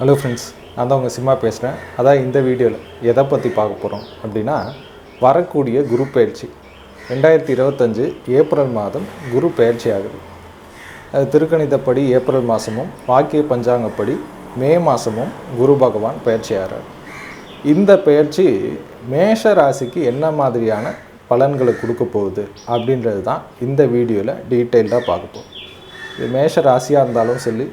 Hello friends நான் தான் உங்கள் சிம்மா பேசுகிறேன் அதான் இந்த வீடியோவில் எதை பற்றி பார்க்க போகிறோம் அப்படின்னா வரக்கூடிய குரு பயிற்சி. ரெண்டாயிரத்தி இருபத்தஞ்சு ஏப்ரல் மாதம் குரு பயிற்சி ஆகுது. அது திருக்கணிதப்படி ஏப்ரல் மாதமும் வாக்கிய பஞ்சாங்கப்படி மே மாதமும் குரு பகவான் பயிற்சி ஆகிறார் இந்த பயிற்சி மேஷ ராசிக்கு என்ன மாதிரியான பலன்களை கொடுக்க போகுது அப்படின்றது தான் இந்த வீடியோவில் டீட்டெயில்டாக பார்க்க போகும் இது மேஷ ராசியாக இருந்தாலும் சரி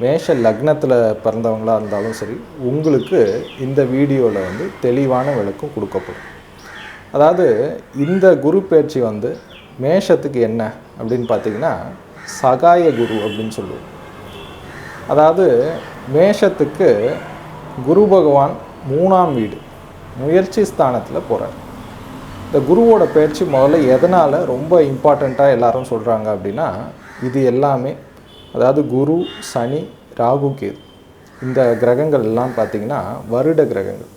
மேஷ லக்னத்தில் பிறந்தவங்களாக இருந்தாலும் சரி உங்களுக்கு இந்த வீடியோவில் வந்து தெளிவான விளக்கம் கொடுக்கப்படும். அதாவது இந்த குரு பயிற்சி வந்து மேஷத்துக்கு என்ன அப்படின்னு பார்த்தீங்கன்னா சகாய குரு அப்படின்னு சொல்லுவோம். அதாவது மேஷத்துக்கு குரு பகவான் மூணாம் வீடு முயற்சி ஸ்தானத்தில் போகிறார் இந்த குருவோட பயிற்சி முதல்ல எதனால் ரொம்ப இம்பார்ட்டண்ட்டாக எல்லாரும் சொல்கிறாங்க அப்படின்னா இது எல்லாமே அதாவது குரு சனி ராகு கேது. இந்த கிரகங்கள் எல்லாம் பார்த்திங்கன்னா வருட கிரகங்கள்.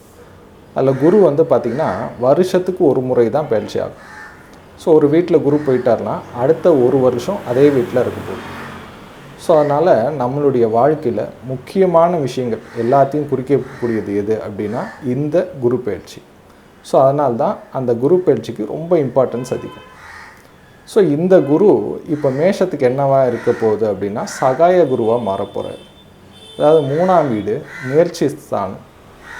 அதில் குரு வந்து பார்த்திங்கன்னா வருஷத்துக்கு ஒரு முறை தான் பயிற்சி ஆகும். ஸோ ஒரு வீட்டில் குரு போயிட்டார்னா அடுத்த ஒரு வருஷம் அதே வீட்டில் இருக்க போகுது. ஸோ அதனால் நம்மளுடைய வாழ்க்கையில் முக்கியமான விஷயங்கள் எல்லாத்தையும் குறிக்கக்கூடியது எது அப்படின்னா இந்த குரு பயிற்சி. ஸோ அதனால்தான் அந்த குரு பயிற்சிக்கு ரொம்ப இம்பார்ட்டன்ஸ் அதிகம். ஸோ இந்த குரு இப்போ மேஷத்துக்கு என்னவாக இருக்க போகுது அப்படின்னா சகாய குருவாக மாறப்போகிறார் அதாவது மூணாம் வீடு முயற்சி ஸ்தானம்.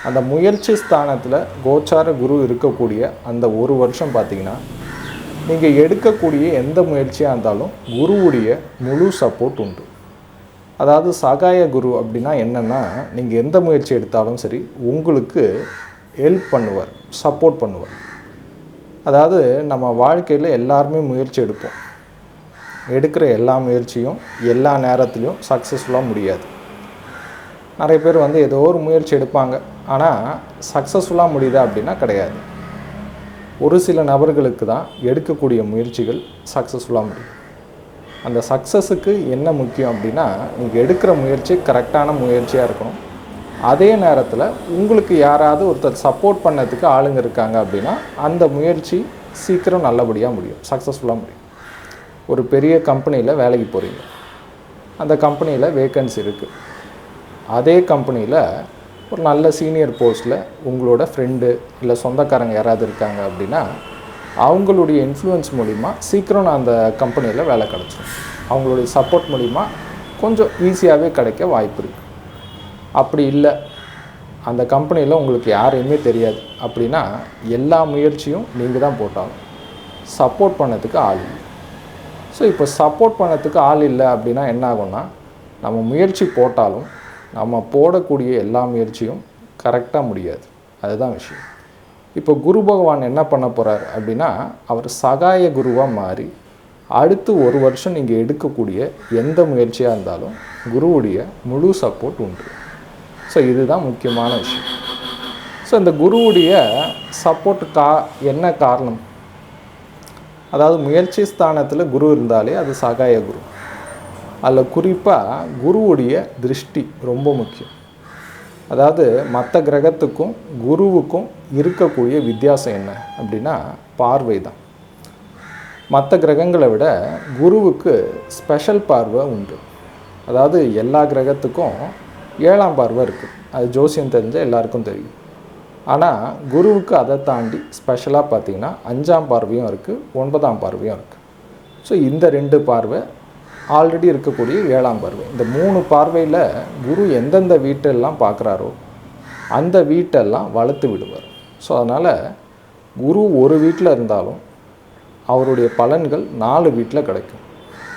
அந்த முயற்சி ஸ்தானத்தில் கோச்சார குரு இருக்கக்கூடிய அந்த ஒரு வருஷம் பார்த்தீங்கன்னா நீங்கள் எடுக்கக்கூடிய எந்த முயற்சியாக இருந்தாலும் குருவுடைய முழு சப்போர்ட் உண்டு. அதாவது சகாய குரு அப்படின்னா என்னென்னா நீங்கள் எந்த முயற்சி எடுத்தாலும் சரி உங்களுக்கு ஹெல்ப் பண்ணுவார் சப்போர்ட் பண்ணுவார். அதாவது நம்ம வாழ்க்கையில் எல்லாருமே முயற்சி எடுப்போம். எடுக்கிற எல்லா முயற்சியும் எல்லா நேரத்துலையும் சக்ஸஸ்ஃபுல்லாக முடியாது. நிறைய பேர் வந்து ஏதோ ஒரு முயற்சி எடுப்பாங்க. ஆனால் சக்ஸஸ்ஃபுல்லாக முடியுதா அப்படின்னா கிடையாது. ஒரு சில நபர்களுக்கு தான் எடுக்கக்கூடிய முயற்சிகள் சக்ஸஸ்ஃபுல்லாக முடியும். அந்த சக்ஸஸுக்கு என்ன முக்கியம் அப்படின்னா நீங்கள் எடுக்கிற முயற்சி கரெக்டான முயற்சியாக இருக்கணும். அதே நேரத்தில் உங்களுக்கு யாராவது ஒருத்தர் சப்போர்ட் பண்ணதுக்கு ஆளுங்க இருக்காங்க அப்படின்னா அந்த முயற்சி சீக்கிரம் நல்லபடியாக முடியும் சக்ஸஸ்ஃபுல்லாக முடியும். ஒரு பெரிய கம்பெனியில் வேலைக்கு போகிறீங்க அந்த கம்பெனியில் வேக்கன்சி இருக்குது அதே கம்பெனியில் ஒரு நல்ல சீனியர் போஸ்ட்டில் உங்களோட ஃப்ரெண்டு இல்லை சொந்தக்காரங்க யாராவது இருக்காங்க அப்படின்னா அவங்களுடைய இன்ஃப்ளூயன்ஸ் மூலிமா சீக்கிரம் நான் அந்த கம்பெனியில் வேலை கிடச்சிடும் அவங்களுடைய சப்போர்ட் மூலிமா கொஞ்சம் ஈஸியாகவே கிடைக்க வாய்ப்பு இருக்குது அப்படி இல்லை. அந்த கம்பெனியில் உங்களுக்கு யாரையுமே தெரியாது. அப்படின்னா எல்லா முயற்சியும் நீங்கள் தான் போட்டாலும் சப்போர்ட் பண்ணதுக்கு ஆள் இல்லை. ஸோ இப்போ சப்போர்ட் பண்ணதுக்கு ஆள் இல்லை அப்படின்னா என்ன ஆகும்னா நம்ம முயற்சி போட்டாலும் நம்ம போடக்கூடிய எல்லா முயற்சியும் கரெக்டாக முடியாது. அதுதான் விஷயம். இப்போ குரு பகவான் என்ன பண்ண போகிறார் அப்படின்னா அவர் சகாய குருவாக மாறி அடுத்து ஒரு வருஷம் நீங்கள் எடுக்கக்கூடிய எந்த முயற்சியாக இருந்தாலும் குருவுடைய முழு சப்போர்ட் உண்டு. ஸோ இதுதான் முக்கியமான விஷயம். ஸோ இந்த குருவுடைய சப்போர்ட் கா என்ன காரணம்? அதாவது முயற்சி ஸ்தானத்தில் குரு இருந்தாலே அது சகாய குரு. அதில் குறிப்பாக குருவுடைய திருஷ்டி ரொம்ப முக்கியம். அதாவது மற்ற கிரகத்துக்கும் குருவுக்கும் இருக்கக்கூடிய வித்தியாசம் என்ன அப்படின்னா பார்வை தான். மற்ற கிரகங்களை விட குருவுக்கு ஸ்பெஷல் பார்வை உண்டு. அதாவது எல்லா கிரகத்துக்கும் ஏழாம் பார்வை இருக்குது அது ஜோசியம் தெரிஞ்ச எல்லாருக்கும் தெரியும். ஆனால் குருவுக்கு அதை தாண்டி ஸ்பெஷலாக பார்த்தீங்கன்னா அஞ்சாம் பார்வையும் இருக்குது ஒன்பதாம் பார்வையும் இருக்குது ஸோ இந்த ரெண்டு பார்வை ஆல்ரெடி இருக்கக்கூடிய ஏழாம் பார்வை. இந்த மூணு பார்வையில் குரு எந்தெந்த வீட்டெல்லாம் பார்க்குறாரோ அந்த வீட்டெல்லாம் வளர்த்து விடுவார். ஸோ அதனால் குரு ஒரு வீட்டில் இருந்தாலும் அவருடைய பலன்கள் நாலு வீட்டில் கிடைக்கும்.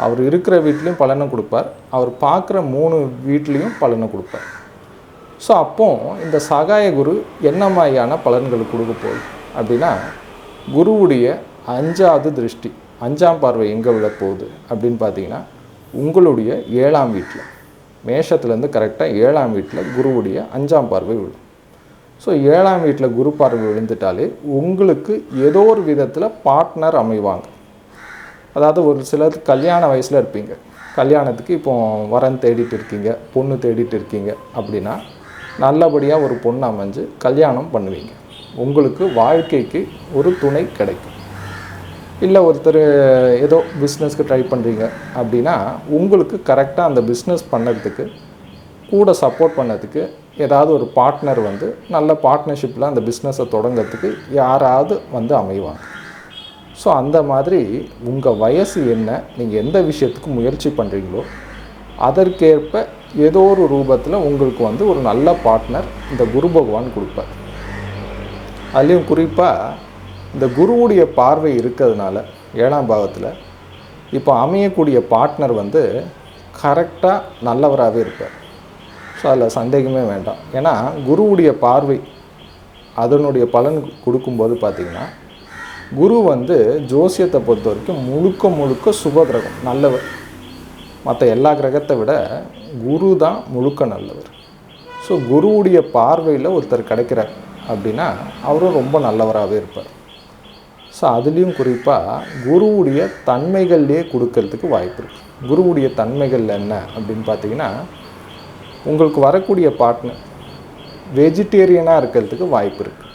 அவர் இருக்கிற வீட்லேயும் பலனை கொடுப்பார். அவர் பார்க்குற மூணு வீட்லேயும் பலனை கொடுப்பார். ஸோ அப்போது இந்த சகாய குரு என்ன மாதிரியான பலன்கள் கொடுக்க போகுது அப்படின்னா குருவுடைய அஞ்சாவது திருஷ்டி அஞ்சாம் பார்வை எங்கே விட போகுது அப்படின்னு பார்த்தீங்கன்னா உங்களுடைய ஏழாம் வீட்டில் மேஷத்துலேருந்து கரெக்டாக ஏழாம் வீட்டில் குருவுடைய அஞ்சாம் பார்வை விழும். ஸோ ஏழாம் வீட்டில் குரு பார்வை விழுந்துட்டாலே உங்களுக்கு ஏதோ ஒரு விதத்தில் பார்ட்னர் அமைவாங்க. அதாவது ஒரு சிலர் கல்யாண வயசில் இருப்பீங்க. கல்யாணத்துக்கு இப்போ வரன் தேடிட்டு இருக்கீங்க பொண்ணு தேடிட்டு இருக்கீங்க அப்படின்னா நல்லபடியாக ஒரு பொண்ணு அமைஞ்சு கல்யாணம் பண்ணுவீங்க. உங்களுக்கு வாழ்க்கைக்கு ஒரு துணை கிடைக்கும். இல்லை ஒருத்தர் ஏதோ பிஸ்னஸ்க்கு ட்ரை பண்ணுறீங்க அப்படின்னா உங்களுக்கு கரெக்டாக அந்த பிஸ்னஸ் பண்ணுறதுக்கு கூட சப்போர்ட் பண்ணதுக்கு ஏதாவது ஒரு பார்ட்னர் வந்து நல்ல பார்ட்னர்ஷிப்பில் அந்த பிஸ்னஸை தொடங்கிறதுக்கு யாராவது வந்து அமைவாங்க. ஸோ அந்த மாதிரி உங்கள் வயசு என்ன? நீங்கள் எந்த விஷயத்துக்கு முயற்சி பண்ணுறீங்களோ அதற்கேற்ப ஏதோ ஒரு ரூபத்தில் உங்களுக்கு வந்து ஒரு நல்ல பார்ட்னர் இந்த குரு பகவான் கொடுப்பார். அதுலேயும் குறிப்பாக இந்த குருவுடைய பார்வை இருக்கிறதுனால ஏழாம் பாகத்தில் இப்போ அமையக்கூடிய பார்ட்னர் வந்து கரெக்டாக நல்லவராகவே இருப்பார். ஸோ அதில் சந்தேகமே வேண்டாம். ஏன்னா குருவுடைய பார்வை அதனுடைய பலன் கொடுக்கும்போது பார்த்திங்கன்னா குரு வந்து ஜோசியத்தை பொறுத்த வரைக்கும் முழுக்க முழுக்க சுப கிரகம் நல்லவர். மற்ற எல்லா கிரகத்தை விட குரு தான் முழுக்க நல்லவர். ஸோ குருவுடைய பார்வையில் ஒருத்தர் கிடைக்கிறார் அப்படின்னா அவரும் ரொம்ப நல்லவராகவே இருப்பார். ஸோ அதுலேயும் குறிப்பாக குருவுடைய தன்மைகள்லேயே கொடுக்கறதுக்கு வாய்ப்பு இருக்குது குருவுடைய தன்மைகள் என்ன அப்படின்னு பார்த்தீங்கன்னா உங்களுக்கு வரக்கூடிய பார்ட்னர் வெஜிடேரியனாக இருக்கிறதுக்கு வாய்ப்பு இருக்குது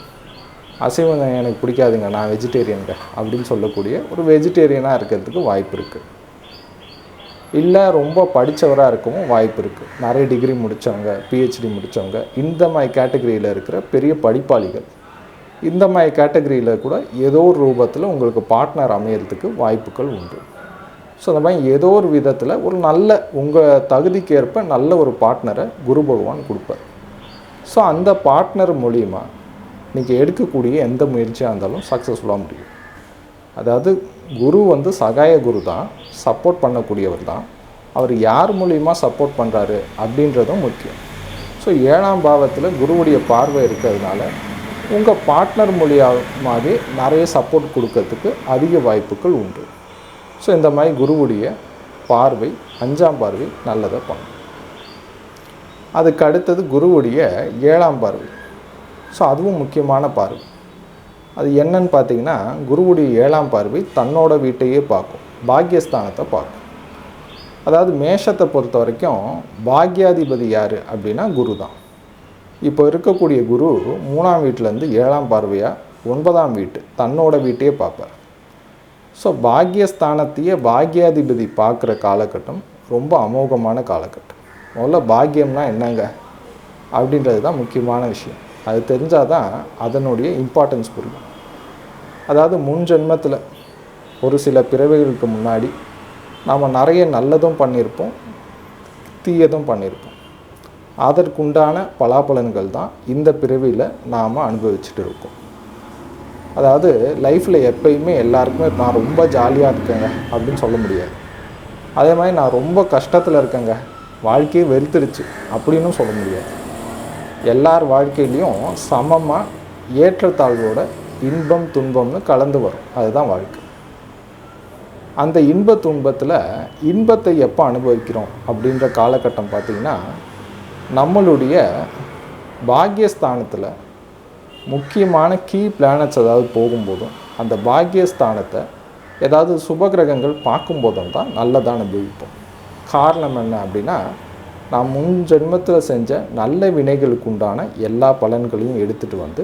அசைவம் எனக்கு பிடிக்காதுங்க. நான் வெஜிடேரியனுங்க அப்படின்னு சொல்லக்கூடிய ஒரு வெஜிடேரியனாக இருக்கிறதுக்கு வாய்ப்பு இருக்குது இல்லை ரொம்ப படித்தவராக இருக்கவும் வாய்ப்பு இருக்குது நிறைய டிகிரி முடித்தவங்க பிஹெச்டி முடித்தவங்க இந்த மாதிரி கேட்டகரியில் இருக்கிற பெரிய படிப்பாளிகள் இந்த மாதிரி கேட்டகரியில் கூட ஏதோ ஒரு ரூபத்தில் உங்களுக்கு பார்ட்னர் அமையறதுக்கு வாய்ப்புகள் உண்டு. ஸோ அந்த மாதிரி ஏதோ ஒரு விதத்தில் ஒரு நல்ல உங்கள் தகுதிக்கேற்ப நல்ல ஒரு பார்ட்னரை குரு பகவான் கொடுப்பார். ஸோ அந்த பார்ட்னர் மூலிமா நீங்கள் எடுக்கக்கூடிய எந்த முயற்சியாக இருந்தாலும் சக்ஸஸ்ஃபுல்லாக முடியும். அதாவது குரு வந்து சகாய குரு தான் சப்போர்ட் பண்ணக்கூடியவர் தான். அவர் யார் மூலியமாக சப்போர்ட் பண்ணுறாரு அப்படின்றதும் முக்கியம். ஸோ ஏழாம் பாவத்தில் குருவுடைய பார்வை இருக்கிறதுனால உங்கள் பார்ட்னர் மூலியமாகவே நிறைய சப்போர்ட் கொடுக்கறதுக்கு அதிக வாய்ப்புகள் உண்டு. ஸோ இந்த மாதிரி குருவுடைய பார்வை அஞ்சாம் பார்வை நல்லதை பண்ணும். அதுக்கு அடுத்தது குருவுடைய ஏழாம் பார்வை. ஸோ அதுவும் முக்கியமான பார்வை. அது என்னன்னு பார்த்தீங்கன்னா குருவுடைய ஏழாம் பார்வை தன்னோட வீட்டையே பார்க்கும். பாக்கியஸ்தானத்தை பார்க்கும். அதாவது மேஷத்தை பொறுத்த வரைக்கும் பாக்யாதிபதி யார் அப்படின்னா குரு தான் இப்போ இருக்கக்கூடிய குரு மூணாம் வீட்டிலேருந்து ஏழாம் பார்வையாக ஒன்பதாம் வீட்டு தன்னோட வீட்டையே பார்ப்பார். ஸோ பாக்யஸ்தானத்தையே பாக்யாதிபதி பார்க்குற காலகட்டம் ரொம்ப அமோகமான காலகட்டம். முதல்ல பாக்கியம்னா என்னங்க? அப்படின்றது தான் முக்கியமான விஷயம். அது தெரிஞ்சால் தான் அதனுடைய இம்பார்ட்டன்ஸ் புரியும். அதாவது முன் ஜென்மத்தில் ஒரு சில பிறவைகளுக்கு முன்னாடி நாம் நிறைய நல்லதும் பண்ணியிருப்போம் தீயதும் பண்ணியிருப்போம் அதற்குண்டான பலாபலன்கள் தான் இந்த பிறவியில் நாம் அனுபவிச்சுட்டு இருக்கோம். அதாவது லைஃப்பில் எப்பயுமே எல்லாருக்குமே நான் ரொம்ப ஜாலியாக இருக்கேங்க அப்படின்னு சொல்ல முடியாது. அதே மாதிரி நான் ரொம்ப கஷ்டத்தில் இருக்கேங்க. வாழ்க்கையே வெறுத்துருச்சு அப்படின்னும் சொல்ல முடியாது. எல்லார் வாழ்க்கையிலையும் சமமாக ஏற்றத்தாழ்வோட இன்பம் துன்பம்னு கலந்து வரும். அதுதான் வாழ்க்கை. அந்த இன்ப துன்பத்தில் இன்பத்தை எப்போ அனுபவிக்கிறோம் அப்படின்ற காலகட்டம் பார்த்திங்கன்னா நம்மளுடைய பாக்கியஸ்தானத்தில் முக்கியமான கீ பிளானட்ஸ் ஏதாவது போகும்போதும் அந்த பாக்கியஸ்தானத்தை ஏதாவது சுபகிரகங்கள் பார்க்கும்போதும் தான் நல்லதாக அனுபவிப்போம். காரணம் என்ன அப்படின்னா நான் முன் ஜென்மத்தில் செஞ்ச நல்ல வினைகளுக்கு உண்டான எல்லா பலன்களையும் எடுத்துகிட்டு வந்து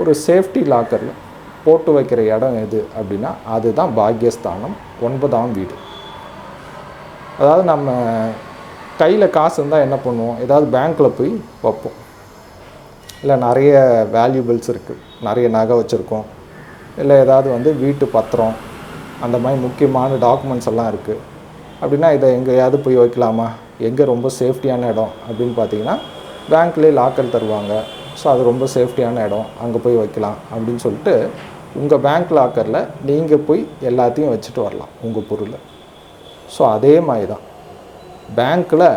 ஒரு சேஃப்டி லாக்கரில் போட்டு வைக்கிற இடம் எது அப்படின்னா அதுதான் பாக்கியஸ்தானம் ஒன்பதாம் வீடு. அதாவது நம்ம கையில் காசு இருந்தால் என்ன பண்ணுவோம்? ஏதாவது பேங்க்கில் போய் வைப்போம். இல்லை நிறைய வேல்யூபிள்ஸ் இருக்குது நிறைய நகை வச்சுருக்கோம். இல்லை ஏதாவது வந்து வீட்டு பத்திரம் அந்த மாதிரி முக்கியமான டாக்குமெண்ட்ஸ் எல்லாம் இருக்குது அப்படின்னா இதை எங்கேயாவது போய் வைக்கலாமா? எங்கே ரொம்ப சேஃப்டியான இடம் அப்படின்னு பார்த்தீங்கன்னா பேங்க்லேயே லாக்கர் தருவாங்க. ஸோ அது ரொம்ப சேஃப்டியான இடம். அங்கே போய் வைக்கலாம் அப்படின்னு சொல்லிட்டு உங்கள் பேங்க் லாக்கரில் நீங்கள் போய் எல்லாத்தையும் வச்சுட்டு வரலாம் உங்கள் பொருளை. ஸோ அதே மாதிரி தான் பேங்க்கில்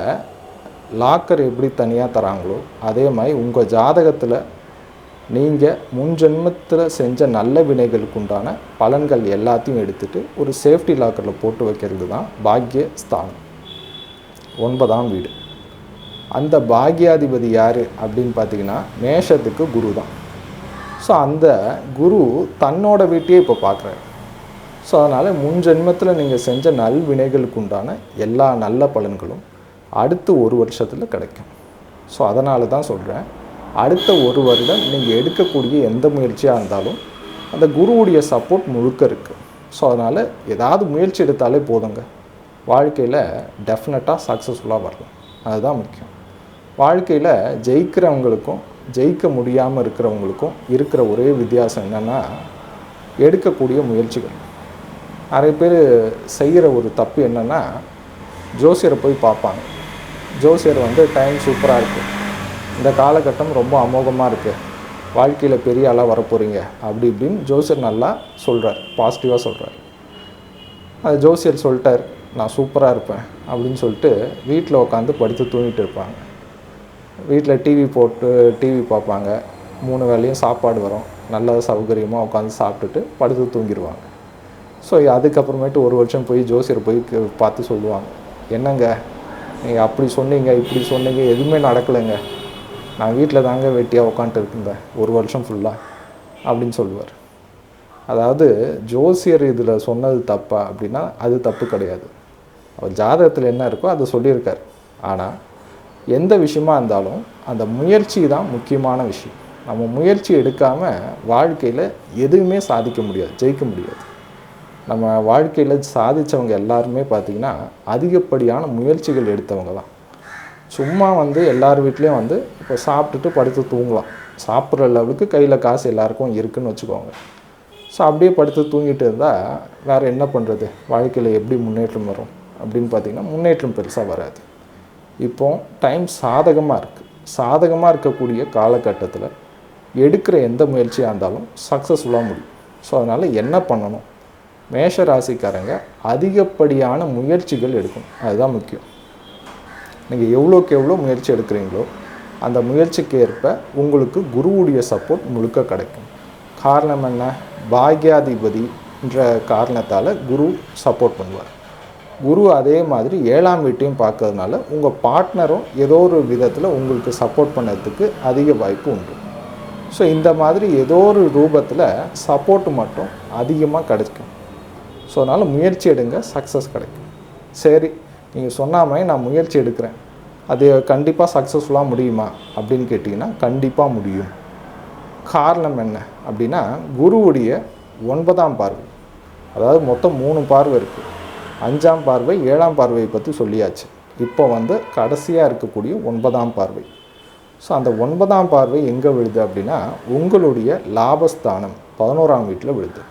லாக்கர் எப்படி தனியாக தராங்களோ அதே மாதிரி உங்கள் ஜாதகத்தில் நீங்கள் முன் ஜென்மத்தில் செஞ்ச நல்ல வினைகளுக்கு உண்டான பலன்கள் எல்லாத்தையும் எடுத்துகிட்டு ஒரு சேஃப்டி லாக்கரில் போட்டு வைக்கிறது தான் பாக்கிய ஸ்தானம் ஒன்பதாம் வீடு. அந்த பாக்யாதிபதி யார் அப்படின்னு பார்த்தீங்கன்னா மேஷத்துக்கு குரு தான். ஸோ அந்த குரு தன்னோட வீட்டையே இப்போ பார்க்குறாரு ஸோ அதனால் முன் ஜென்மத்தில் நீங்கள் செஞ்ச நல்வினைகளுக்கு உண்டான எல்லா நல்ல பலன்களும் அடுத்து ஒரு வருஷத்தில் கிடைக்கும். ஸோ அதனால தான் சொல்கிறேன் அடுத்த ஒரு வருடம் நீங்கள் எடுக்கக்கூடிய எந்த முயற்சியாக இருந்தாலும் அந்த குருவுடைய சப்போர்ட் முழுக்க இருக்குது ஸோ அதனால் ஏதாவது முயற்சி எடுத்தாலே போதுங்க. வாழ்க்கையில் டெஃபினட்டாக சக்ஸஸ்ஃபுல்லாக வரலாம் அதுதான் முக்கியம். வாழ்க்கையில் ஜெயிக்கிறவங்களுக்கும் ஜெயிக்க முடியாமல் இருக்கிறவங்களுக்கும் இருக்கிற ஒரே வித்தியாசம் என்னென்னா எடுக்கக்கூடிய முயற்சிகள். நிறைய பேர் செய்கிற ஒரு தப்பு என்னென்னா ஜோசியரை போய் பார்ப்பாங்க. ஜோசியர் வந்து டைம் சூப்பராக இருக்குது இந்த காலகட்டம் ரொம்ப அமோகமாக இருக்குது வாழ்க்கையில் பெரிய ஆளாக வரப்போகிறீங்க அப்படி இப்படின்னு ஜோசியர் நல்லா சொல்கிறார் பாசிட்டிவாக சொல்கிறார் அது ஜோசியர் சொல்லிட்டார். நான் சூப்பராக இருப்பேன் அப்படின்னு சொல்லிட்டு வீட்டில் உட்காந்து படித்து தூங்கிட்டு இருப்பாங்க. வீட்டில் டிவி போட்டு டிவி பார்ப்பாங்க. மூணு வேளையும் சாப்பாடு வரும். நல்ல சௌகரியமாக உட்காந்து சாப்பிட்டுட்டு படுத்து தூங்கிடுவாங்க ஸோ அதுக்கப்புறமேட்டு ஒரு வருஷம் போய் ஜோசியர் போய் பார்த்து சொல்லுவாங்க. என்னங்க? நீங்கள் அப்படி சொன்னீங்க இப்படி சொன்னீங்க எதுவுமே நடக்கலைங்க. நான் வீட்டில் தாங்க வெட்டியாக உட்காந்துட்டு இருக்குங்க ஒரு வருஷம் ஃபுல்லாக அப்படின்னு சொல்லுவார். அதாவது ஜோசியர் இதில் சொன்னது தப்பா அப்படின்னா அது தப்பு கிடையாது. அவர் ஜாதகத்தில் என்ன இருக்கோ அதை சொல்லியிருக்கார். ஆனால் எந்த விஷயமா இருந்தாலும் அந்த முயற்சி தான் முக்கியமான விஷயம். நம்ம முயற்சி எடுக்காமல் வாழ்க்கையில் எதுவுமே சாதிக்க முடியாது ஜெயிக்க முடியாது. நம்ம வாழ்க்கையில் சாதித்தவங்க எல்லாருமே பார்த்திங்கன்னா அதிகப்படியான முயற்சிகள் எடுத்தவங்க தான். சும்மா வந்து எல்லார் வீட்லேயும் வந்து இப்போ சாப்பிட்டுட்டு படுத்து தூங்கலாம். சாப்பிட்ற லெவலுக்கு கையில் காசு எல்லாருக்கும் இருக்குன்னு வச்சுக்கோங்க. ஸோ அப்படியே படுத்து தூங்கிட்டு இருந்தால் வேறு என்ன பண்ணுறது வாழ்க்கையில் எப்படி முன்னேற்றம் வரும்? அப்படின்னு பார்த்தீங்கன்னா முன்னேற்றம் பெருசாக வராது. இப்போ டைம் சாதகமாக இருக்குது சாதகமாக இருக்கக்கூடிய காலகட்டத்தில் எடுக்கிற எந்த முயற்சியாக இருந்தாலும் சக்ஸஸ்ஃபுல்லாக முடியும். ஸோ அதனால் என்ன பண்ணணும்? மேஷ ராசிக்காரங்க அதிகப்படியான முயற்சிகள் எடுக்கணும். அதுதான் முக்கியம். நீங்கள் எவ்வளோக்கு எவ்வளோ முயற்சி எடுக்கிறீங்களோ அந்த முயற்சிக்கு ஏற்ப உங்களுக்கு குருவுடைய சப்போர்ட் முழுக்க கிடைக்கும். காரணம் என்ன? பாக்யாதிபதின்ற காரணத்தால் குரு சப்போர்ட் பண்ணுவார். குரு அதே மாதிரி ஏழாம் வீட்டையும் பார்க்கறதுனால உங்கள் பார்ட்னரும் ஏதோ ஒரு விதத்தில் உங்களுக்கு சப்போர்ட் பண்ணுறதுக்கு அதிக வாய்ப்பு உண்டு. ஸோ இந்த மாதிரி ஏதோ ஒரு ரூபத்தில் சப்போர்ட் மட்டும் அதிகமாக கிடைக்கும். ஸோ அதனால் முயற்சி எடுங்க சக்ஸஸ் கிடைக்கும். சரி நீங்கள் சொன்ன மாதிரி நான் முயற்சி எடுக்கிறேன். அது கண்டிப்பாக சக்ஸஸ்ஃபுல்லாக முடியுமா? அப்படின்னு கேட்டிங்கன்னா கண்டிப்பாக முடியும். காரணம் என்ன அப்படின்னா குருவுடைய ஒன்பதாம் பார்வை. அதாவது மொத்தம் மூணு பார்வை இருக்குது அஞ்சாம் பார்வை ஏழாம் பார்வையை பற்றி சொல்லியாச்சு. இப்போ வந்து கடைசியாக இருக்கக்கூடிய ஒன்பதாம் பார்வை. ஸோ அந்த ஒன்பதாம் பார்வை எங்கே விழுது அப்படின்னா உங்களுடைய லாபஸ்தானம் பதினோராம் வீட்டில் விழுது.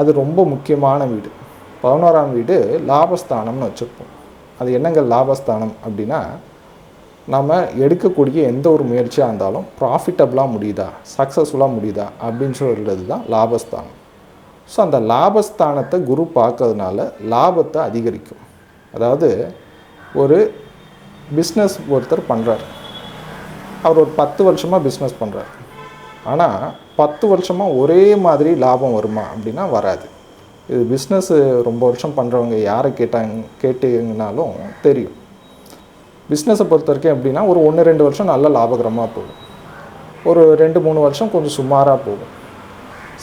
அது ரொம்ப முக்கியமான வீடு. பதினோராம் வீடு லாபஸ்தானம்னு வச்சுருப்போம் அது என்னங்க லாபஸ்தானம் அப்படின்னா நம்ம எடுக்கக்கூடிய எந்த ஒரு முயற்சியாக இருந்தாலும் ப்ராஃபிட்டபுளாக முடியுதா? சக்ஸஸ்ஃபுல்லாக முடியுதா? அப்படின்னு சொல்கிறது தான் லாபஸ்தானம். ஸோ அந்த லாபஸ்தானத்தை குரு பார்க்கறதுனால லாபத்தை அதிகரிக்கும். அதாவது ஒரு பிஸ்னஸ் ஒருத்தர் பண்ணுறார் அவர் ஒரு பத்து வருஷமாக பிஸ்னஸ் பண்ணுறார் ஆனால் பத்து வருஷமாக ஒரே மாதிரி லாபம் வருமா அப்படின்னா வராது. இது பிஸ்னஸ்ஸு ரொம்ப வருஷம் பண்ணுறவங்க யாரை கேட்டாங்க கேட்டீங்கனாலும் தெரியும். பிஸ்னஸை பொறுத்த வரைக்கும் எப்படின்னா ஒரு ஒன்று ரெண்டு வருஷம் நல்ல லாபகரமாக போகும். ஒரு ரெண்டு மூணு வருஷம் கொஞ்சம் சுமாராக போகும்.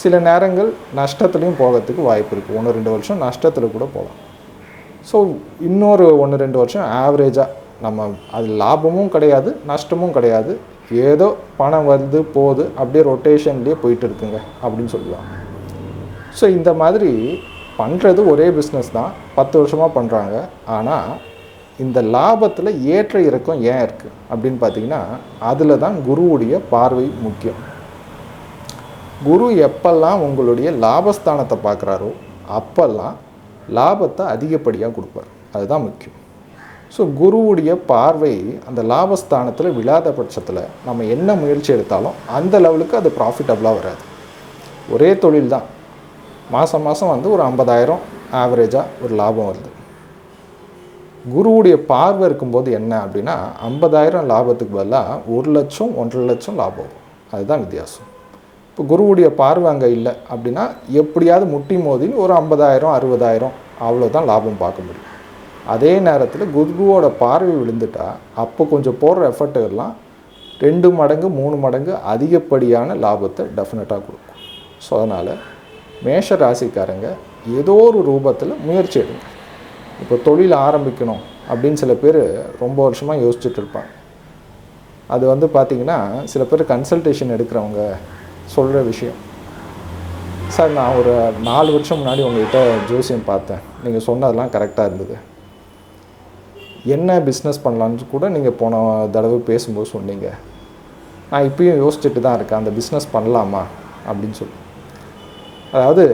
சில நேரங்கள் நஷ்டத்துலேயும் போகிறதுக்கு வாய்ப்பு இருக்குது ஒன்று ரெண்டு வருஷம் நஷ்டத்தில் கூட போகலாம். ஸோ இன்னொரு ஒன்று ரெண்டு வருஷம் ஆவரேஜாக நம்ம அது லாபமும் கிடையாது நஷ்டமும் கிடையாது. ஏதோ பணம் வந்து போகுது அப்படியே ரொட்டேஷன்லேயே போயிட்டு இருக்குங்க அப்படின்னு சொல்லுவாங்க ஸோ இந்த மாதிரி பண்ணுறது ஒரே பிஸ்னஸ் தான். பத்து வருஷமாக பண்ணுறாங்க ஆனால் இந்த லாபத்தில் ஏற்ற இறக்கம் ஏன் இருக்குது அப்படின்னு பார்த்தீங்கன்னா அதில் தான் குருவுடைய பார்வை முக்கியம். குரு எப்பெல்லாம் உங்களுடைய லாபஸ்தானத்தை பார்க்குறாரோ அப்பெல்லாம் லாபத்தை அதிகப்படியாக கொடுப்பார். அதுதான் முக்கியம். ஸோ குருவுடைய பார்வை அந்த லாபஸ்தானத்தில் விழாத பட்சத்தில் நம்ம என்ன முயற்சி எடுத்தாலும் அந்த லெவலுக்கு அது ப்ராஃபிட்டபுளாக வராது. ஒரே தொழில் தான். மாதம் மாதம் வந்து ஒரு ஐம்பதாயிரம் ஆவரேஜாக ஒரு லாபம் வருது. குருவுடைய பார்வை இருக்கும்போது என்ன அப்படின்னா ஐம்பதாயிரம் லாபத்துக்கு பதிலாக ஒரு லட்சம் ஒன்றரை லட்சம் லாபம் அதுதான் வித்தியாசம். இப்போ குருவுடைய பார்வை அங்கே இல்லை. அப்படின்னா எப்படியாவது முட்டி மோதின்னு ஒரு ஐம்பதாயிரம் அறுபதாயிரம் அவ்வளோதான் லாபம் பார்க்க முடியும். அதே நேரத்தில் குருவோட பார்வை விழுந்துட்டா அப்போ கொஞ்சம் போடுற எஃபர்ட்டுகள்லாம் எல்லாம் ரெண்டு மடங்கு மூணு மடங்கு அதிகப்படியான லாபத்தை டெஃபினட்டாக கொடுக்கும். ஸோ அதனால் மேஷ ராசிக்காரங்க ஏதோ ஒரு ரூபத்தில் முயற்சி எடுங்க. இப்போ தொழில் ஆரம்பிக்கணும் அப்படின்னு சில பேர் ரொம்ப வருஷமாக யோசிச்சுட்டு இருப்பாங்க. அது வந்து பார்த்திங்கன்னா சில பேர் கன்சல்டேஷன் எடுக்கிறவங்க சொல்கிற விஷயம். சார் நான் ஒரு நாலு வருஷம் முன்னாடி உங்கள்கிட்ட ஜோசியம் பார்த்தேன். நீங்கள் சொன்னதெல்லாம் கரெக்டாக இருந்தது. என்ன பிஸ்னஸ் பண்ணலான்னு கூட நீங்கள் போன தடவை பேசும்போது சொன்னீங்க. நான் இப்பயும் யோசிச்சுட்டு தான் இருக்கேன். அந்த பிஸ்னஸ் பண்ணலாமா? அப்படின்னு சொல்லி. அதாவது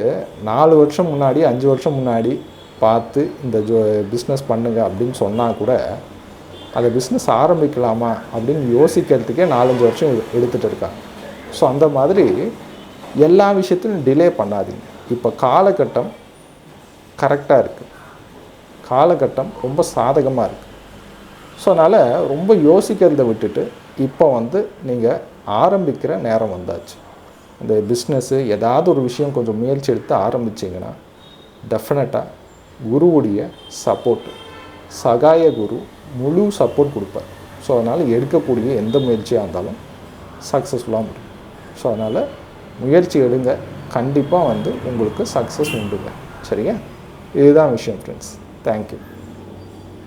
நாலு வருஷம் முன்னாடி அஞ்சு வருஷம் முன்னாடி பார்த்து இந்த ஜோ பிஸ்னஸ் பண்ணுங்க அப்படின்னு சொன்னால் கூட அந்த பிஸ்னஸ் ஆரம்பிக்கலாமா அப்படின்னு யோசிக்கிறதுக்கே நாலஞ்சு வருஷம் எடுத்துகிட்டு இருக்காங்க. ஸோ அந்த மாதிரி எல்லா விஷயத்திலும் டிலே பண்ணாதீங்க. இப்போ காலகட்டம் கரெக்டாக இருக்குது காலகட்டம் ரொம்ப சாதகமாக இருக்குது ஸோ அதனால் ரொம்ப யோசிக்கிறத விட்டுட்டு இப்போ வந்து நீங்கள் ஆரம்பிக்கிற நேரம் வந்தாச்சு. இந்த பிஸ்னஸ்ஸு ஏதாவது ஒரு விஷயம் கொஞ்சம் முயற்சி எடுத்து ஆரம்பிச்சிங்கன்னா டெஃபினட்டாக குருவுடைய சப்போர்ட்டு சகாய குரு முழு சப்போர்ட் கொடுப்பார். ஸோ அதனால் எடுக்கக்கூடிய எந்த முயற்சியாக இருந்தாலும் சக்ஸஸ்ஃபுல்லாக முடியும். ஸோ அதனால் முயற்சி எடுங்க. கண்டிப்பாக வந்து உங்களுக்கு சக்ஸஸ் உண்டுங்க. சரியா இதுதான் விஷயம் ஃப்ரெண்ட்ஸ் தேங்க்யூ